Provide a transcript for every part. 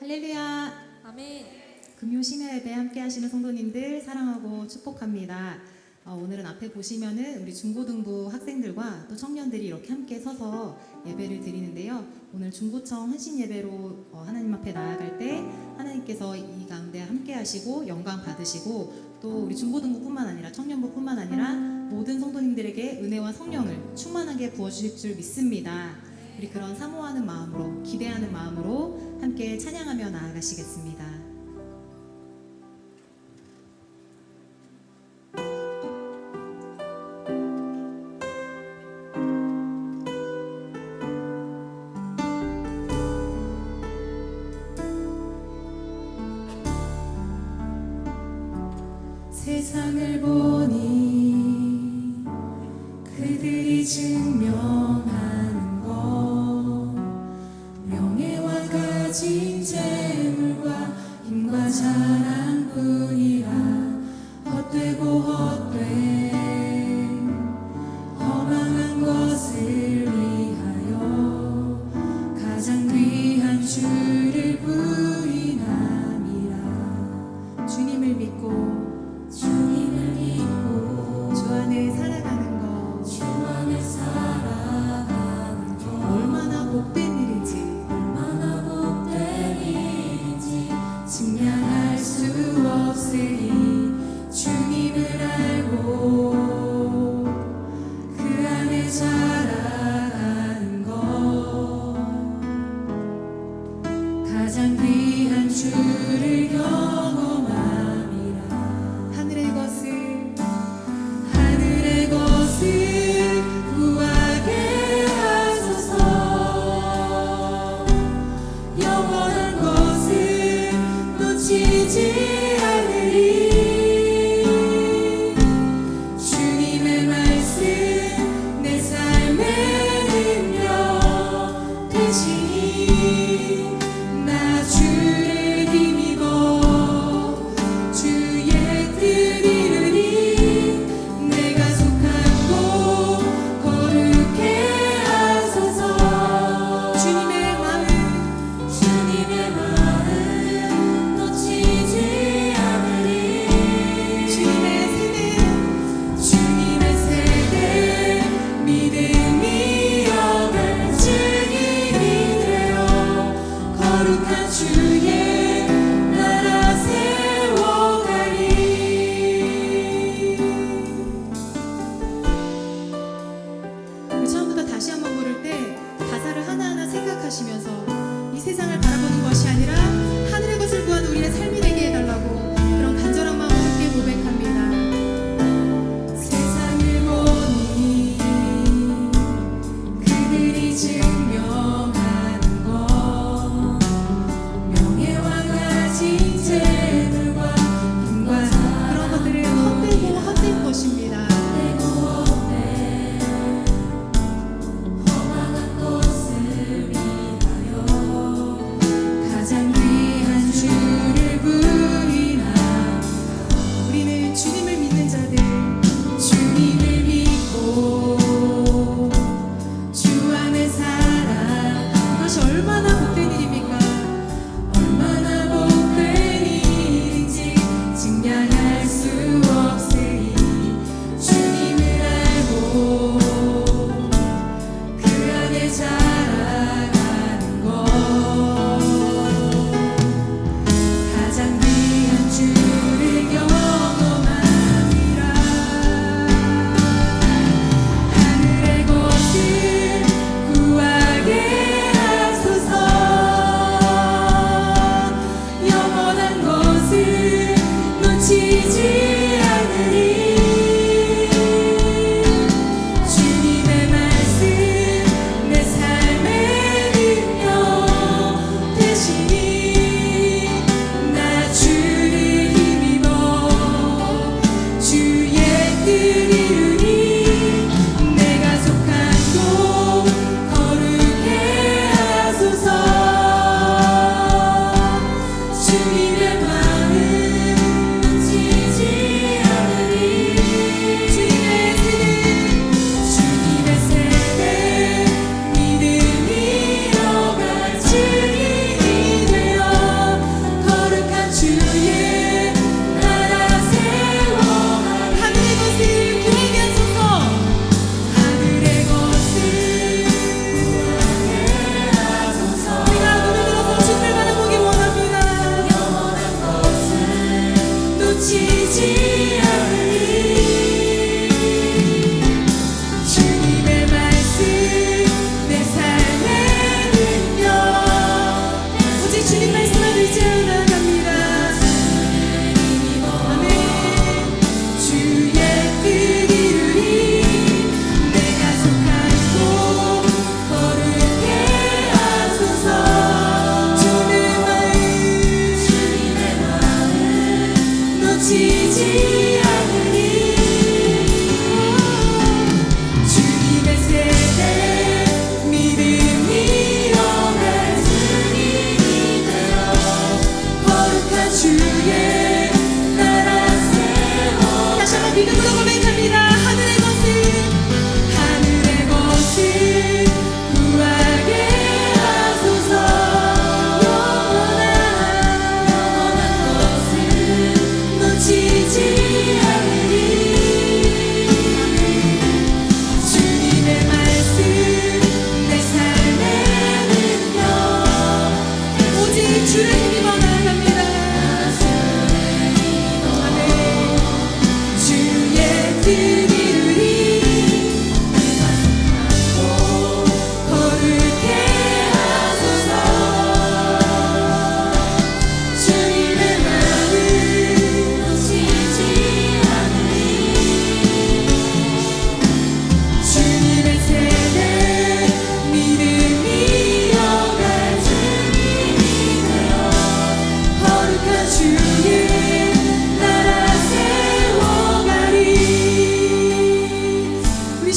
할렐루야. 아멘. 금요 심야 예배 함께 하시는 성도님들 사랑하고 축복합니다. 어, 오늘은 앞에 보시면은 우리 중고등부 학생들과 또 청년들이 이렇게 함께 서서 예배를 드리는데요. 오늘 중고청 헌신 예배로 어, 하나님 앞에 나아갈 때 하나님께서 이 가운데 함께 하시고 영광 받으시고 또 우리 중고등부뿐만 아니라 청년부뿐만 아니라 모든 성도님들에게 은혜와 성령을 충만하게 부어 주실 줄 믿습니다. 우리 그런 사모하는 마음으로 기대하는 마음으로 함께 찬양하며 나아가시겠습니다. 세상을 보니 그들이 증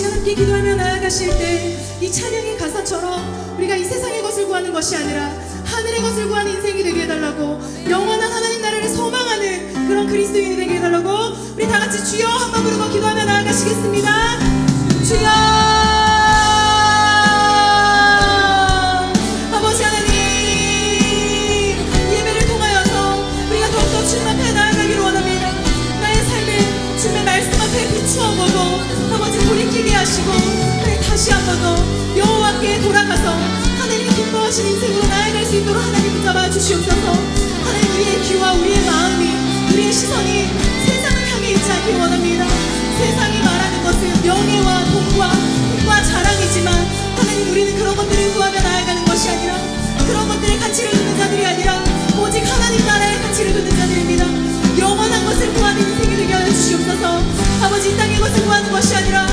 시간 함께 기도하며 나아가실 때 이 찬양의 가사처럼 우리가 이 세상의 것을 구하는 것이 아니라 하늘의 것을 구하는 인생이 되게 해달라고 영원한 하나님 나라를 소망하는 그런 그리스도인이 되게 해달라고 우리 다 같이 주여 한 번 부르고 기도하며 나아가시겠습니다. 주여 다시 한 번 더 여호와께 돌아가서 하나님이 기뻐하시는 인생으로 나아갈 수 있도록 하나님 붙잡아 주시옵소서. 하나님 우리의 귀와 우리의 마음이 우리의 시선이 세상을 향해 있지 않길 원합니다. 세상이 말하는 것은 명예와 돈과 돈과 자랑이지만 하나님 우리는 그런 것들을 구하며 나아가는 것이 아니라 그런 것들의 가치를 두는 자들이 아니라 오직 하나님 나라의 가치를 두는 자들입니다. 영원한 것을 구하는 인생이 되게 하여 주시옵소서. 아버지 이 땅의 것을 구하는 것이 아니라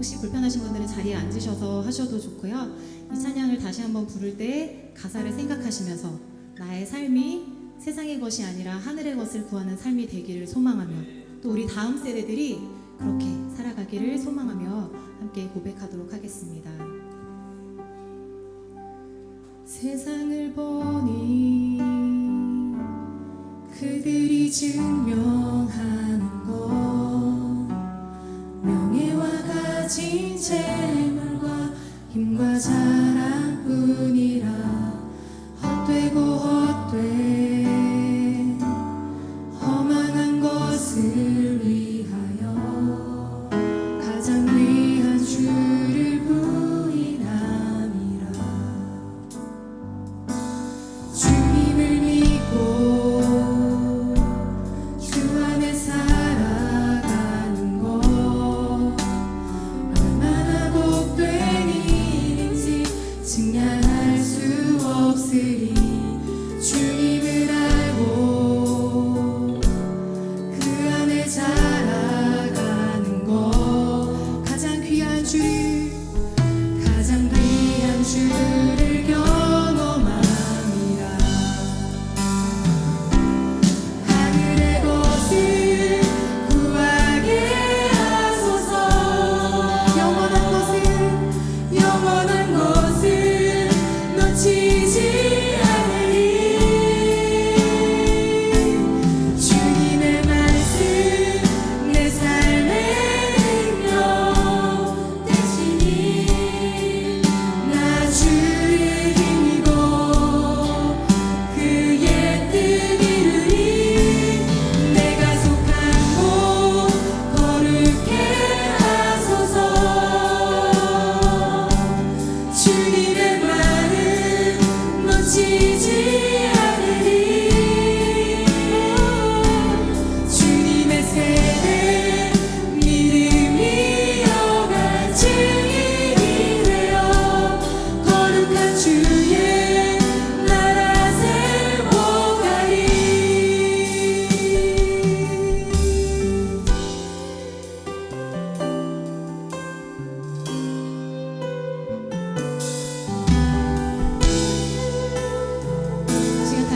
혹시 불편하신 분들은 자리에 앉으셔서 하셔도 좋고요. 이 찬양을 다시 한번 부를 때 가사를 생각하시면서 나의 삶이 세상의 것이 아니라 하늘의 것을 구하는 삶이 되기를 소망하며 또 우리 다음 세대들이 그렇게 살아가기를 소망하며 함께 고백하도록 하겠습니다. 세상을 보니 그들이 증명하는 것 가진 재물과 힘과 자랑뿐이라. 헛되고 헛된 허망한 것을 위하여 가장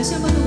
chamando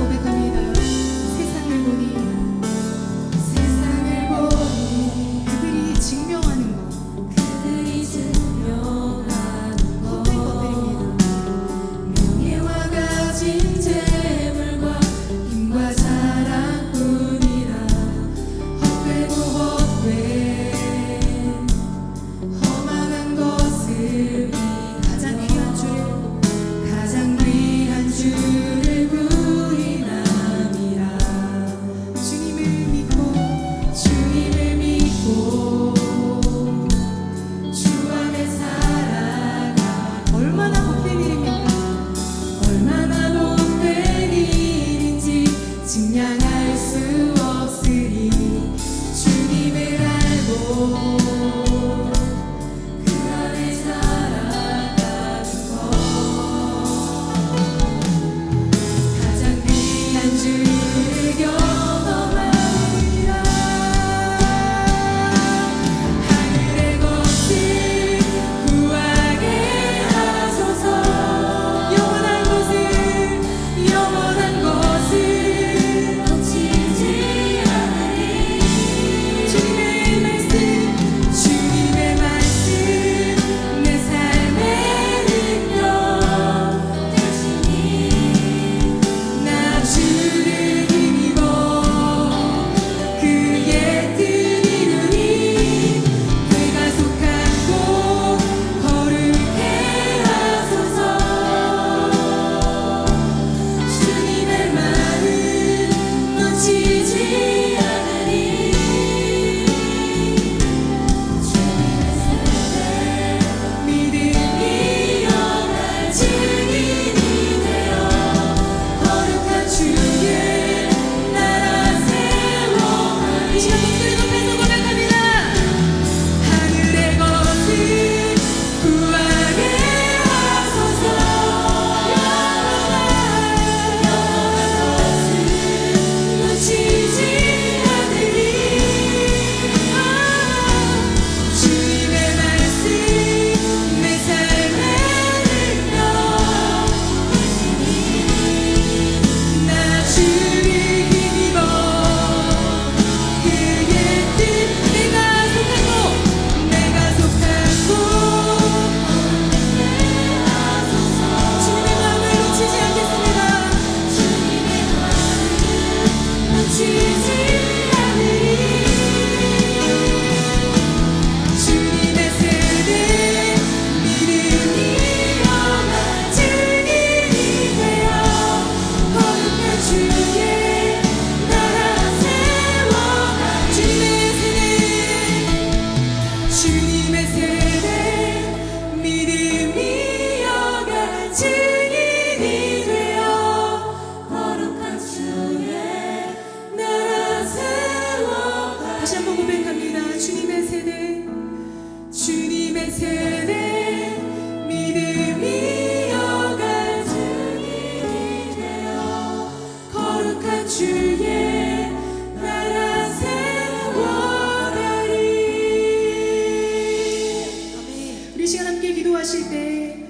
기도하실 때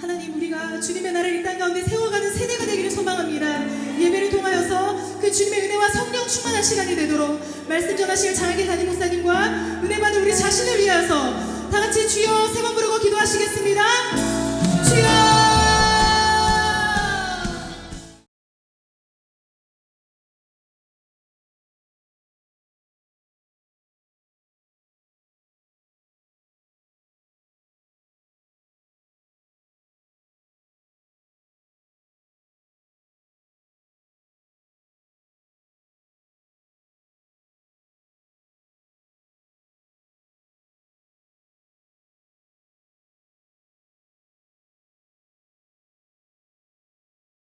하나님 우리가 주님의 나라를 이 땅 가운데 세워가는 세대가 되기를 소망합니다. 예배를 통하여서 그 주님의 은혜와 성령 충만한 시간이 되도록 말씀 전하실 장학의 담임 목사님과 은혜 받은 우리 자신을 위하여서 다 같이 주여 세 번 부르고 기도하시겠습니다. 주여